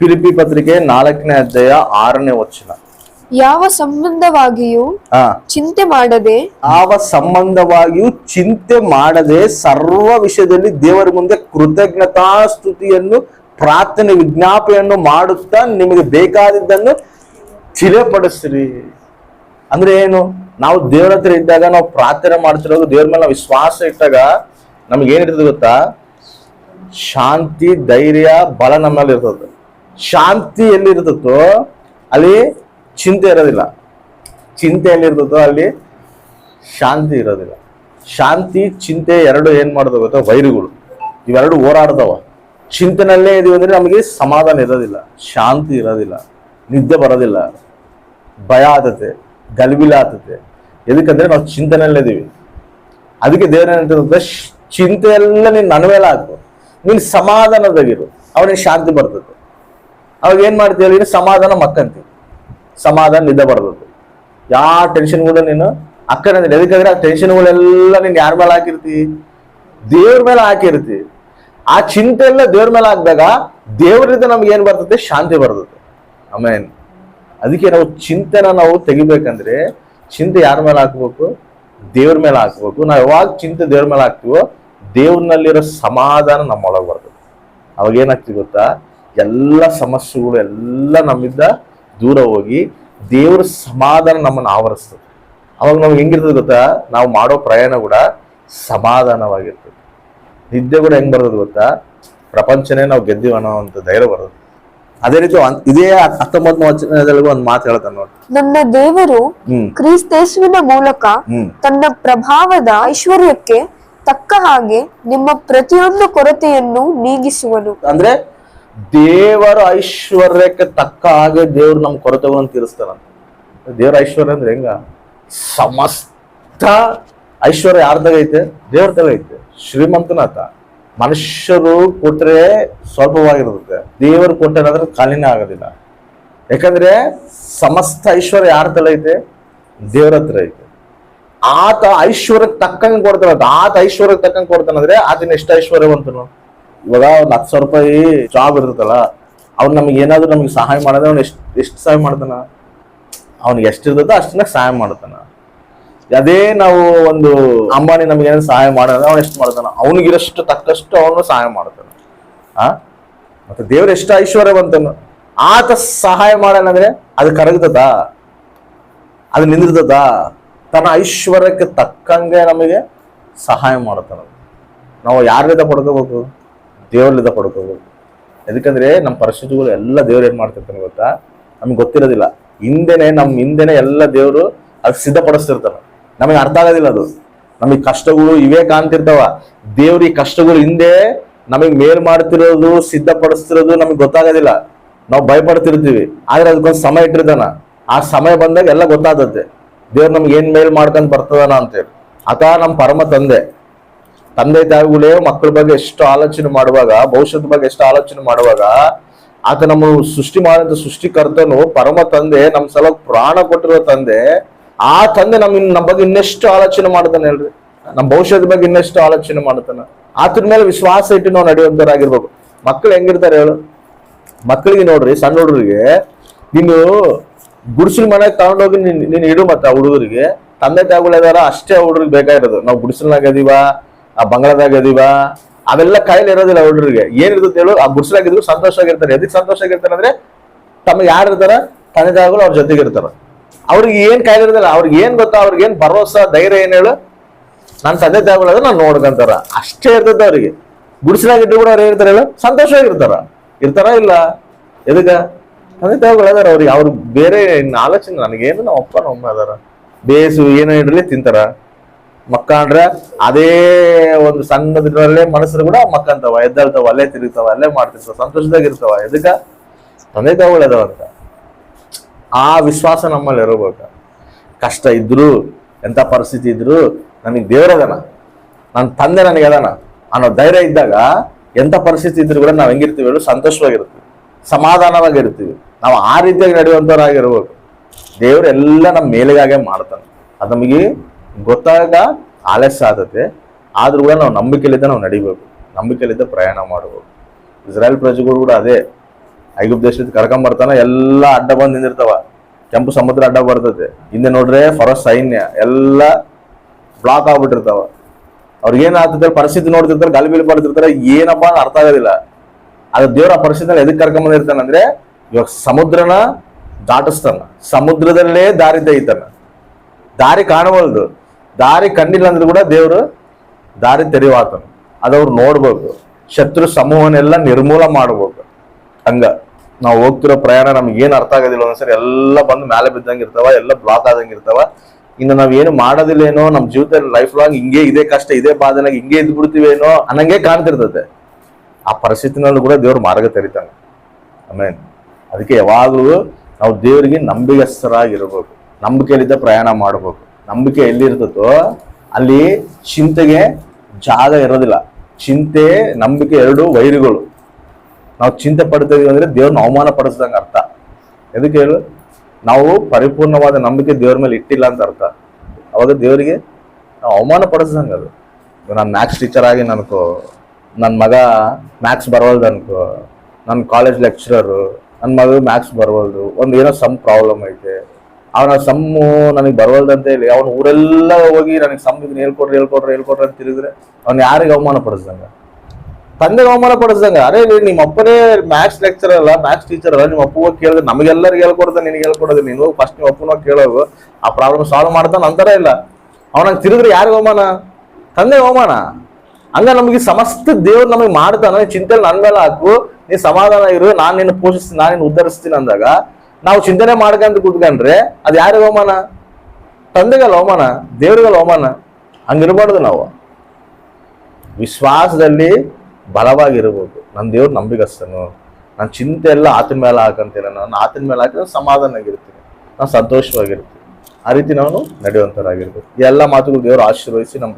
ಫಿಲಿಪಿ ಪತ್ರಿಕೆ ನಾಲ್ಕನೇ ಅಧ್ಯಾಯ ಆರನೇ ವಚನ. ಯಾವ ಸಂಬಂಧವಾಗಿಯೂ ಚಿಂತೆ ಮಾಡದೆ ಯಾವ ಸಂಬಂಧವಾಗಿಯೂ ಚಿಂತೆ ಮಾಡದೆ ಸರ್ವ ವಿಷಯದಲ್ಲಿ ದೇವರ ಮುಂದೆ ಕೃತಜ್ಞತಾ ಸ್ತುತಿಯನ್ನು ಪ್ರಾರ್ಥನೆ ವಿಜ್ಞಾಪನೆಯನ್ನು ಮಾಡುತ್ತಾ ನಿಮಗೆ ಬೇಕಾದಿದ್ದನ್ನು ತಿಳಿಯಪಡಿಸ್ರಿ. ಅಂದ್ರೆ ಏನು? ನಾವು ದೇವರ ಹತ್ರ ಇದ್ದಾಗ ನಾವು ಪ್ರಾರ್ಥನೆ ಮಾಡ್ತಿರೋದು ದೇವ್ರ ಮೇಲೆ ನಾವು ವಿಶ್ವಾಸ ಇಟ್ಟಾಗ ನಮ್ಗೆ ಏನಿರ್ತದೆ ಗೊತ್ತಾ? ಶಾಂತಿ ಧೈರ್ಯ ಬಲ ನಮ್ಮಲ್ಲಿ ಇರ್ತದೆ. ಶಾಂತಿ ಎಲ್ಲಿರ್ತದೋ ಅಲ್ಲಿ ಚಿಂತೆ ಇರೋದಿಲ್ಲ. ಚಿಂತೆ ಎಲ್ಲಿರ್ತದೋ ಅಲ್ಲಿ ಶಾಂತಿ ಇರೋದಿಲ್ಲ. ಶಾಂತಿ, ಚಿಂತೆ ಎರಡು ಏನು ಮಾಡೋದು ಗೊತ್ತಾ? ವೈರುಗಳು. ಇವೆರಡು ಓಡಾಡ್ತಾವ ಚಿಂತನಲ್ಲೇ ಇದೀವಿ ಅಂದರೆ ನಮಗೆ ಸಮಾಧಾನ ಇರೋದಿಲ್ಲ, ಶಾಂತಿ ಇರೋದಿಲ್ಲ, ನಿದ್ದೆ ಬರೋದಿಲ್ಲ, ಭಯ ಆತತೆ ಗಲ್ಬಿಲ ಆತತೆ. ಎದಕ್ಕಂದ್ರೆ ನಾವು ಚಿಂತನೆಯಲ್ಲೇ ಇದೀವಿ. ಅದಕ್ಕೆ ದೇವ್ರ ಚಿಂತೆ ಎಲ್ಲ ನೀನು ನನ್ನ ಮೇಲೆ ಹಾಕು ನೀನು ಸಮಾಧಾನದಾಗಿರು. ಅವನಿಗೆ ಶಾಂತಿ ಬರ್ತದೆ. ಅವಾಗ ಏನ್ ಮಾಡ್ತೀವಿ ಸಮಾಧಾನ ಮಕ್ಕಂತಿ. ಸಮಾಧಾನ ನಿದ್ದೆ ಬರ್ತದೆ. ಯಾವ ಟೆನ್ಷನ್ಗಳು ನೀನು ಅಕ್ಕನ ಎದಕ್ಕಂದ್ರೆ ಆ ಟೆನ್ಷನ್ಗಳೆಲ್ಲ ನೀನ್ ಯಾರ ಮೇಲೆ ಹಾಕಿರ್ತಿ? ದೇವ್ರ ಮೇಲೆ ಹಾಕಿರ್ತಿ. ಆ ಚಿಂತೆ ಎಲ್ಲ ದೇವ್ರ ಮೇಲೆ ಹಾಕಿದಾಗ ದೇವರಿಂದ ನಮ್ಗೆ ಏನ್ ಬರ್ತದೆ? ಶಾಂತಿ ಬರ್ತದೆ. ಆಮೇನ್ ಅದಕ್ಕೆ ನಾವು ಚಿಂತೆನ ನಾವು ತೆಗಿಬೇಕಂದ್ರೆ ಚಿಂತೆ ಯಾರ ಮೇಲೆ ಹಾಕ್ಬೇಕು? ದೇವ್ರ ಮೇಲೆ ಹಾಕ್ಬೇಕು. ನಾವು ಯಾವಾಗ ಚಿಂತೆ ದೇವ್ರ ಮೇಲೆ ಹಾಕ್ತಿವೋ ದೇವ್ರನಲ್ಲಿರೋ ಸಮಾಧಾನ ನಮ್ಮೊಳಗೆ ಬರ್ತದೆ. ಅವಾಗ ಏನಾಗ್ತಿ ಗೊತ್ತಾ? ಎಲ್ಲ ಸಮಸ್ಯೆಗಳು ಎಲ್ಲ ನಮ್ಮಿಂದ ದೂರ ಹೋಗಿ ದೇವರ ಸಮಾಧಾನ ನಮ್ಮನ್ನು ಆವರಿಸ್ತದೆ. ಅವಾಗ ನಮ್ಗೆ ಹೆಂಗಿರ್ತದೆ ಗೊತ್ತಾ? ನಾವು ಮಾಡೋ ಪ್ರಯಾಣ ಕೂಡ ಸಮಾಧಾನವಾಗಿರ್ತದೆ. ನಿದ್ದೆ ಕೂಡ ಹೆಂಗ್ ಬರ್ತದೆ ಗೊತ್ತಾ? ಪ್ರಪಂಚನೇ ನಾವು ಗೆದ್ದೀವಿ ಅನ್ನೋ ಅಂತ ಧೈರ್ಯ ಬರೋದು ಅದೇ ರೀತಿ ಇದೇ ಹತ್ತೊಂಬತ್ತನೇ ವಚನದಲ್ಲಿ ಒಂದು ಮಾತು ಹೇಳ್ತಾನೆ ನೋಡಿ. ನನ್ನ ದೇವರು ಕ್ರಿಸ್ತೇಶುವಿನ ಕ್ರಿಸ್ತೇಸುವಿನ ಮೂಲಕ ತನ್ನ ಪ್ರಭಾವದ ಐಶ್ವರ್ಯಕ್ಕೆ ತಕ್ಕ ಹಾಗೆ ನಿಮ್ಮ ಪ್ರತಿಯೊಂದು ಕೊರತೆಯನ್ನು ನೀಗಿಸುವನು. ಅಂದ್ರೆ ದೇವರ ಐಶ್ವರ್ಯಕ್ಕೆ ತಕ್ಕ ಹಾಗೆ ದೇವ್ರು ನಮ್ಮ ಕೊರತೆಗಳನ್ನು ತೀರಿಸ್ತಾರಂತ. ದೇವರ ಐಶ್ವರ್ಯ ಅಂದ್ರೆ ಹೆಂಗ? ಸಮಸ್ತ ಐಶ್ವರ್ಯ ಯಾರ್ದಾಗ ಐತೆ? ದೇವ್ರ ಐತೆ. ಶ್ರೀಮಂತನಾತ ಮನುಷ್ಯರು ಕೊಟ್ರೆ ಸ್ವಲ್ಪವಾಗಿರುತ್ತೆ ದೇವರು ಕೊಟ್ಟರೆ ಖಾಲಿನೇ ಆಗೋದಿಲ್ಲ. ಯಾಕಂದ್ರೆ ಸಮಸ್ತ ಐಶ್ವರ್ಯ ಯಾರ ತಲೆ ಐತೆ? ದೇವ್ರ ಹತ್ರ ಐತೆ. ಆತ ಐಶ್ವರ್ಯಕ್ಕೆ ತಕ್ಕಂಗೆ ಕೊಡ್ತಾನ ಆತ ಐಶ್ವರ್ಯಕ್ಕೆ ತಕ್ಕಂಗೆ ಕೊಡ್ತಾನಂದ್ರೆ ಆತನ ಎಷ್ಟು ಐಶ್ವರ್ಯವಂತನು? ಇವಾಗ ಒಂದ್ ಹತ್ತು ಸಾವಿರ ರೂಪಾಯಿ ಜಾಬ್ ಇರ್ತಲ್ಲ ಅವ್ನು ನಮ್ಗೆ ಏನಾದ್ರು ನಮ್ಗೆ ಸಹಾಯ ಮಾಡಿದ್ರೆ ಅವ್ನು ಎಷ್ಟು ಎಷ್ಟು ಸಹಾಯ ಮಾಡ್ತಾನ? ಅವ್ನಿಗೆ ಎಷ್ಟಿರ್ತದೋ ಅಷ್ಟನ್ನ ಸಹಾಯ ಮಾಡ್ತಾನ. ಅದೇ ನಾವು ಒಂದು ಅಂಬಾನಿ ನಮ್ಗೆ ಏನಾದ್ರು ಸಹಾಯ ಮಾಡೋದ್ರೆ ಅವ್ನು ಎಷ್ಟು ಮಾಡ್ತಾನ, ಅವನಿಗಿರಷ್ಟು ತಕ್ಕಷ್ಟು ಅವನು ಸಹಾಯ ಮಾಡ್ತಾನೆ. ಆ? ಮತ್ತೆ ದೇವ್ರ ಎಷ್ಟು ಐಶ್ವರ್ಯವಂತನು ಆತ ಸಹಾಯ ಮಾಡಲ್ಲ ಅದು ಕರಗ್ತದ? ಅದು ನಿಂದಿರ್ತದ? ತನ್ನ ಐಶ್ವರ್ಯಕ್ಕೆ ತಕ್ಕಂಗೆ ನಮಗೆ ಸಹಾಯ ಮಾಡ್ತಾನ. ನಾವು ಯಾರಿಂದ ಪಡ್ಕೋಬೇಕು? ದೇವರಿಂದ ಪಡ್ಕೋಬೇಕು ಯಾಕಂದ್ರೆ ನಮ್ಮ ಪರಿಸ್ಥಿತಿಗಳು ಎಲ್ಲ ದೇವ್ರು ಏನು ಮಾಡ್ತಿರ್ತಾನೆ ಗೊತ್ತಾ? ನಮ್ಗೆ ಗೊತ್ತಿರೋದಿಲ್ಲ. ಹಿಂದೆನೆ ನಮ್ಮ ಹಿಂದೆನೆ ಎಲ್ಲ ದೇವರು ಅದು ಸಿದ್ಧಪಡಿಸ್ತಿರ್ತಾನೆ. ನಮಗೆ ಅರ್ಥ ಆಗೋದಿಲ್ಲ ಅದು. ನಮಗೆ ಕಷ್ಟಗಳು ಇವೇ ಕಾಣ್ತಿರ್ತಾವ. ದೇವ್ರ ಈ ಕಷ್ಟಗಳು ಹಿಂದೆ ನಮಗೆ ಮೇಲ್ ಮಾಡ್ತಿರೋದು, ಸಿದ್ಧಪಡಿಸ್ತಿರೋದು ನಮಗೆ ಗೊತ್ತಾಗೋದಿಲ್ಲ. ನಾವು ಭಯಪಡ್ತಿರ್ತೀವಿ. ಆದ್ರೆ ಅದಕ್ಕೊಂದು ಸಮಯ ಇಟ್ಟಿರ್ತಾನ. ಆ ಸಮಯ ಬಂದಾಗ ಎಲ್ಲ ಗೊತ್ತಾಗುತ್ತೆ ದೇವ್ರು ನಮ್ಗೆ ಏನ್ ಮೇಲ್ ಮಾಡ್ಕೊಂಡ್ ಬರ್ತದಾನ ಅಂತೇಳಿ. ಆತ ನಮ್ಮ ಪರಮ ತಂದೆ. ತಂದೆ ತಾಯಿಗಳೇ ಮಕ್ಕಳ ಬಗ್ಗೆ ಎಷ್ಟು ಆಲೋಚನೆ ಮಾಡುವಾಗ, ಭವಿಷ್ಯದ ಬಗ್ಗೆ ಎಷ್ಟು ಆಲೋಚನೆ ಮಾಡುವಾಗ, ಆತ ನಮ್ಮ ಸೃಷ್ಟಿ ಮಾಡಿದ ಸೃಷ್ಟಿಕರ್ತನು ಪರಮ ತಂದೆ, ನಮ್ಮ ಸಲ ಪ್ರಾಣ ಕೊಟ್ಟಿರೋ ತಂದೆ, ಆ ತಂದೆ ನಮ್ ಇನ್- ನಮ್ಮ ಬಗ್ಗೆ ಇನ್ನೆಷ್ಟು ಆಲೋಚನೆ ಮಾಡ್ತಾನೆ ಹೇಳ್ರಿ. ನಮ್ಮ ಭವಿಷ್ಯದ ಬಗ್ಗೆ ಇನ್ನೆಷ್ಟು ಆಲೋಚನೆ ಮಾಡ್ತಾನೆ ಆತನ ಮೇಲೆ ವಿಶ್ವಾಸ ಇಟ್ಟು ನಾವು ನಡೆಯುವಂತರಾಗಿರ್ಬೇಕು ಮಕ್ಕಳು ಹೆಂಗಿರ್ತಾರೆ ಹೇಳು? ಮಕ್ಕಳಿಗೆ ನೋಡ್ರಿ, ಸಣ್ಣ ಹುಡುಗರಿಗೆ, ನೀನು ಗುಡಿಸಲು ಮನೆಗೆ ತಗೊಂಡೋಗಿ ನೀನು ನೀನು ಇಡು ಮತ್ತೆ ಹುಡುಗರಿಗೆ. ತಂದೆ ತಾಯಿಗಳು ಇದಾರ ಅಷ್ಟೇ ಹುಡುಗರಿಗೆ ಬೇಕಾಗಿರೋದು. ನಾವು ಗುಡಿಸಲ್ನಾಗ ಅದೀವ ಆ ಬಂಗಳದಾಗ ಅದೀವ, ಅವೆಲ್ಲ ಕಾಯಿಲೆ ಇರೋದಿಲ್ಲ ಹುಡುಗರಿಗೆ ಏನಿರ್ತದೆ ಹೇಳು ಆ ಗುಡಿಸಲಾಗಿದ್ರು ಸಂತೋಷವಾಗಿರ್ತಾರೆ ಎದಕ್ಕೆ ಸಂತೋಷವಾಗಿರ್ತಾರೆ ಅಂದ್ರೆ ತಮಗೆ ಯಾರು ಇರ್ತಾರ? ತಂದೆ ತಾಯಿಗಳು ಅವ್ರ ಜೊತೆಗೆ ಇರ್ತಾರ. ಅವ್ರಿಗೆ ಏನ್ ಕಾಯಿಲೆ ಇರೋದಿಲ್ಲ. ಅವ್ರಿಗೆ ಏನ್ ಗೊತ್ತಾ, ಅವ್ರಿಗೆ ಏನ್ ಭರೋಸಾ, ಧೈರ್ಯ ಏನ್ ಹೇಳು ನನ್ನ ತಂದೆ ತಾಯಿಗಳು ನಾನು ನೋಡ್ಕೊಂತಾರ. ಅಷ್ಟೇ ಇರ್ತದ ಅವ್ರಿಗೆ. ಗುಡಿಸಲಾಗಿದ್ರು ಕೂಡ ಅವ್ರು ಏನಿರ್ತಾರೆ ಹೇಳು? ಸಂತೋಷವಾಗಿರ್ತಾರ ಇರ್ತಾರ ಇಲ್ಲ? ಎದಕ್ಕ? ತಂದೆ ತಾಯಿಗಳು ಅದಾರ ಅವ್ರಿಗೆ. ಅವ್ರು ಬೇರೆ ಆಲೋಚನೆ ನನಗೇನು ನಮ್ಮ ಅಪ್ಪ ನಮ್ಮ ಅದಾರ. ಬೇಸು, ಏನೋ ಇಡ್ಲಿ ತಿಂತಾರ. ಮಕ್ಕಂಡ್ರೆ ಅದೇ ಒಂದು ಸಣ್ಣದ್ರಲ್ಲೇ ಮನಸ್ಸು ಕೂಡ ಮಕ್ಕಂತವ, ಎದ್ದೇಳ್ತಾವ, ಅಲ್ಲೇ ತಿರುಗ್ತಾವ, ಅಲ್ಲೇ ಮಾಡ್ತಿರ್ತಾವ ಸಂತೋಷದಾಗ ಇರ್ತವ ಎದಕ್ಕ? ತಂದೆ ತಾಯಿಗಳು ಅಂತ. ಆ ವಿಶ್ವಾಸ ನಮ್ಮಲ್ಲಿ ಇರಬೇಕು. ಕಷ್ಟ ಇದ್ರು ಎಂಥ ಪರಿಸ್ಥಿತಿ ಇದ್ರು ನನಗೆ ದೇವರದನ ನನ್ನ ತಂದೆ ನನಗೆ ಅದನ. ಅನ್ನೋ ಧೈರ್ಯ ಇದ್ದಾಗ ಎಂಥ ಪರಿಸ್ಥಿತಿ ಇದ್ರು ಕೂಡ ನಾವು ಹೆಂಗಿರ್ತೀವಿ ಹೇಳು, ಸಂತೋಷವಾಗಿರ್ತೀವಿ. ಸಮಾಧಾನವಾಗಿರ್ತೀವಿ. ನಾವು ಆ ರೀತಿಯಾಗಿ ನಡೆಯುವಂಥವ್ರಾಗಿರ್ಬೇಕು ದೇವರು ಎಲ್ಲ ನಮ್ಮ ಮೇಲಿಗಾಗೆ ಮಾಡ್ತಾನೆ. ಅದು ನಮಗೆ ಗೊತ್ತಾಗ ಆಲಸ್ಯ ಆದತೆ ಆದ್ರೂ ಕೂಡ ನಾವು ನಂಬಿಕೆಲಿದ್ದ ನಾವು ನಡಿಬೇಕು. ನಂಬಿಕೆಲಿದ್ದ ಪ್ರಯಾಣ ಮಾಡಬೇಕು ಇಸ್ರಾಯೇಲ್ ಪ್ರಜೆಗಳು ಕೂಡ ಅದೇ. ಐಗುಪ್ತ ದೇಶದ ಕರ್ಕೊಂಬರ್ತಾನೆ ಬರ್ತಾನ, ಎಲ್ಲ ಅಡ್ಡ ಬಂದು ನಿಂದಿರ್ತಾವ. ಕೆಂಪು ಸಮುದ್ರ ಅಡ್ಡ ಬರ್ತದೆ. ಹಿಂದೆ ನೋಡ್ರೆ ಫರೋ ಸೈನ್ಯ, ಎಲ್ಲ ಬ್ಲಾಕ್ ಆಗ್ಬಿಟ್ಟಿರ್ತಾವ. ಅವ್ರಿಗೇನ್ ಆಗ್ತದೆ ಪರಿಸ್ಥಿತಿ ನೋಡ್ತಿರ್ತಾರೆ ಗಲಿಬಿಲಿ ಬರ್ತಿರ್ತಾರೆ, ಏನಪ್ಪ ಅಂತ ಅರ್ಥ ಆಗೋದಿಲ್ಲ. ಅದು ದೇವರ ಆ ಎದಕ್ಕೆ ಕರ್ಕೊಂಡ್ ಬಂದಿರ್ತಾನಂದ್ರೆ ಇವಾಗ ಸಮುದ್ರನ ದಾಟಿಸ್ತಾನ. ಸಮುದ್ರದಲ್ಲೇ ದಾರಿ ತೆಗಿತಾನ ದಾರಿ ಕಾಣವಲ್ದು. ದಾರಿ ಕಂಡಿಲ್ಲ ಅಂದ್ರೆ ಕೂಡ ದೇವರು ದಾರಿ ತೆರೆಯುವಾತ ಅದವ್ರು ನೋಡ್ಬೇಕು ಶತ್ರು ಸಮೂಹನೆಲ್ಲ ನಿರ್ಮೂಲ ಮಾಡ್ಬೇಕು ಹಂಗ ನಾವು ಹೋಗ್ತಿರೋ ಪ್ರಯಾಣ ನಮ್ಗೆ ಏನು ಅರ್ಥ ಆಗೋದಿಲ್ಲ ಒಂದ್ಸರಿ ಎಲ್ಲ ಬಂದು ಮೇಲೆ ಬಿದ್ದಂಗೆ ಇರ್ತಾವ, ಎಲ್ಲ ಬ್ಲಾಕ್ ಆದಂಗೆ ಇರ್ತಾವ. ಇನ್ನು ನಾವ್ ಏನು ನಮ್ಮ ಜೀವಿತದಲ್ಲಿ ಲೈಫ್ ಲಾಂಗ್ ಹಿಂಗೆ ಇದೇ ಕಷ್ಟ, ಇದೇ ಬಾಧನಾಗ ಹಿಂಗೆ ಇದ್ಬಿಡ್ತೀವೇನೋ ಅನ್ನಂಗೆ ಕಾಣ್ತಿರ್ತದೆ. ಆ ಪರಿಸ್ಥಿತಿನಲ್ಲೂ ಕೂಡ ದೇವ್ರ ಮಾರ್ಗ ತೆರಿತಾನೆ. ಆಮೇನ್ ಅದಕ್ಕೆ ಯಾವಾಗಲೂ ನಾವು ದೇವರಿಗೆ ನಂಬಿಕೆಸ್ತರಾಗಿರ್ಬೇಕು ನಂಬಿಕೆಯಲ್ಲಿದ್ದ ಪ್ರಯಾಣ ಮಾಡ್ಬೇಕು ನಂಬಿಕೆ ಎಲ್ಲಿರ್ತದೋ ಅಲ್ಲಿ ಚಿಂತೆಗೆ ಜಾಗ ಇರೋದಿಲ್ಲ. ಚಿಂತೆ, ನಂಬಿಕೆ ಎರಡು ವೈರಿಗಳು. ನಾವು ಚಿಂತೆ ಪಡ್ತಾ ಇದೀವಿ ಅಂದ್ರೆ ದೇವ್ರನ್ನ ಅವಮಾನ ಪಡಿಸ್ದಂಗೆ ಅರ್ಥ. ಎದಕ್ಕೆ ಹೇಳು? ನಾವು ಪರಿಪೂರ್ಣವಾದ ನಂಬಿಕೆ ದೇವ್ರ ಮೇಲೆ ಇಟ್ಟಿಲ್ಲ ಅಂತ ಅರ್ಥ. ಅವಾಗ ದೇವರಿಗೆ ನಾವು ಅವಮಾನ ಪಡಿಸ್ದಂಗೆ ಅದು. ನಾನು ಮ್ಯಾಥ್ಸ್ ಟೀಚರ್ ಆಗಿ ನನಗೂ ನನ್ನ ಮಗ ಮ್ಯಾಥ್ಸ್ ಬರವಲ್ದು ಅನ್ಕೋ ನನ್ನ ಕಾಲೇಜ್ ಲೆಕ್ಚರರು ನನ್ನ ಮಗ ಮ್ಯಾಥ್ಸ್ ಬರವಲ್ದು, ಒಂದು ಏನೋ ಸಮ್ ಪ್ರಾಬ್ಲಮ್ ಐತೆ. ಅವನ ಸಮ್ಮು ನನಗೆ ಬರವಲ್ದಂತ ಹೇಳಿ, ಅವನು ಊರೆಲ್ಲ ಹೋಗಿ ನನಗೆ ಸಮ್ ಇದನ್ನ ಹೇಳ್ಕೊಡ್ರಿ ಹೇಳ್ಕೊಡ್ರಿ ಹೇಳ್ಕೊಡ್ರಿ ಅಂತ ತಿಳಿದ್ರೆ ಅವ್ನು ಯಾರಿಗೆ ಅವಮಾನ ಪಡಿಸ್ದಂಗ? ತಂದೆಗೆ ಅವಮಾನ ಪಡಿಸ್ದಂಗ. ಅರೆ ನಿಮ್ಮ ಅಪ್ಪನೇ ಮ್ಯಾಥ್ಸ್ ಲೆಕ್ಚರ್ ಅಲ್ಲ ಮ್ಯಾಥ್ಸ್ ಟೀಚರ್ ಅಲ್ಲ ನಿಮ್ಮ ಅಪ್ಪ ಕೇಳಿದ್ರೆ ನಮಗೆಲ್ಲರಿಗೆ ಹೇಳ್ಕೊಡ್ದ, ನಿನಗೆ ಹೇಳ್ಕೊಡೋದು ನೀನು ಫಸ್ಟ್ ನಿಮ್ಮ ಅಪ್ಪನ ಕೇಳೋದು, ಆ ಪ್ರಾಬ್ಲಮ್ ಸಾಲ್ವ್ ಮಾಡ್ದ ನಂತರ ಇಲ್ಲ. ಅವ್ನ ತಿರುಗಿದ್ರೆ ಯಾರಿಗೆ ಅವಮಾನ? ತಂದೆ ಅವಮಾನ? ಹಂಗ ನಮಗೆ ಸಮಸ್ತ ದೇವ್ರು ನಮಗೆ ಮಾಡ್ತಾನೆ ಚಿಂತೆ ನನ್ ಮೇಲೆ ಹಾಕು ನೀ ಸಮಾಧಾನ ಇರು, ನಾನು ನಿನ್ನ ಪೋಷಿಸ್ತೀನಿ, ನಾನು ನಿನ್ನ ಉದ್ಧರಿಸ್ತೀನಿ ಅಂದಾಗ ನಾವು ಚಿಂತನೆ ಮಾಡ್ಕೊಂಡು ಕೂತ್ಕೊಂಡ್ರೆ ಅದು ಯಾರಿಗೆ ಅವಮಾನ? ತಂದೆಗಲ್ಲ ಅವಮಾನ ದೇವ್ರಿಗಲ್ಲ ಅವಮಾನ? ಹಂಗಿರ್ಬಾರ್ದು ನಾವು. ವಿಶ್ವಾಸದಲ್ಲಿ ಬಲವಾಗಿರ್ಬೋದು. ನನ್ನ ದೇವ್ರು ನಂಬಿಗಸ್ತನು. ನನ್ನ ಚಿಂತೆ ಎಲ್ಲ ಆತನ ಮೇಲೆ ಹಾಕಂತೀನಿ ನಾನು. ಆತನ ಮೇಲೆ ಹಾಕಿದ್ರೆ ಸಮಾಧಾನ ಆಗಿರ್ತೀನಿ ನಾನು ಸಂತೋಷವಾಗಿರ್ತೀನಿ. ಆ ರೀತಿ ನಾನು ನಡೆಯುವಂಥರಾಗಿರ್ಬೇಕು ಈ ಎಲ್ಲ ಮಾತುಗಳು ದೇವರು ಆಶೀರ್ವಹಿಸಿ ನಮ್ಮ